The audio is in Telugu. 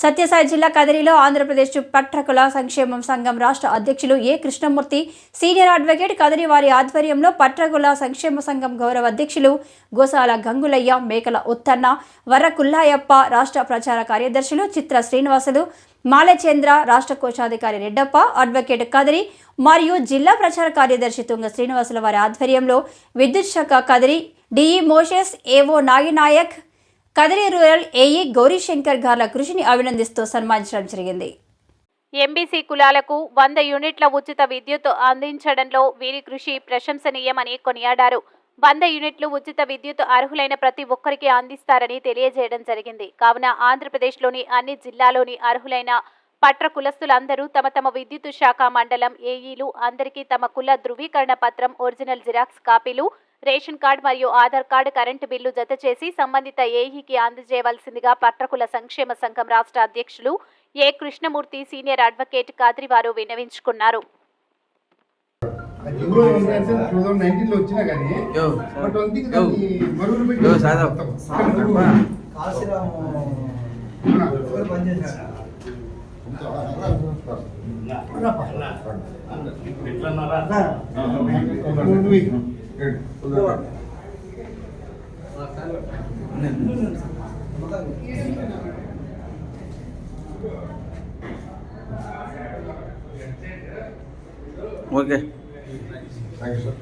సత్యసాయి జిల్లా కదిరిలో ఆంధ్రప్రదేశ్ పట్టకుల సంక్షేమం సంఘం రాష్ట్ర అధ్యక్షులు A Krishnamurthy senior advocate Kadiri వారి ఆధ్వర్యంలో పట్టకుల సంక్షేమ సంఘం గౌరవ అధ్యక్షులు గోసాల గంగులయ్య మేకల ఉత్తన్న వర్ర కుల్లాయప్ప రాష్ట్ర ప్రచార కార్యదర్శులు చిత్ర శ్రీనివాసులు మాలచంద్ర రాష్ట్ర కోశాధికారి రెడ్డప్ప అడ్వకేట్ కదిరి మరియు జిల్లా ప్రచార కార్యదర్శి తుంగ శ్రీనివాసుల వారి ఆధ్వర్యంలో విద్యుత్ శాఖ Kadiri DE Moses AO Naginayak Kadiri rural AE Gourishankar గార్ల కృషిని అభినందిస్తూ సన్మానించడం జరిగింది. ఎంబీసీ కులాలకు వంద యూనిట్ల ఉచిత విద్యుత్ అందించడంలో వీరి కృషి ప్రశంసనీయమని కొనియాడారు. వంద యూనిట్లు ఉచిత విద్యుత్ అర్హులైన ప్రతి ఒక్కరికి అందిస్తారని తెలియజేయడం జరిగింది. కావున ఆంధ్రప్రదేశ్లోని అన్ని జిల్లాలోని అర్హులైన పట్ర కులస్తులందరూ తమ తమ విద్యుత్ శాఖ మండలం ఏఈలు అందరికీ తమ కుల ధృవీకరణ పత్రం ఒరిజినల్ జిరాక్స్ కాపీలు రేషన్ కార్డు మరియు ఆధార్ కార్డు కరెంటు బిల్లు జత చేసి సంబంధిత ఏఈకి అందజేయవలసిందిగా పట్రకుల సంక్షేమ సంఘం రాష్ట్ర అధ్యక్షులు A Krishnamurthy senior advocate Kadiri వారు విన్నవించుకున్నారు ఓకే. Thank you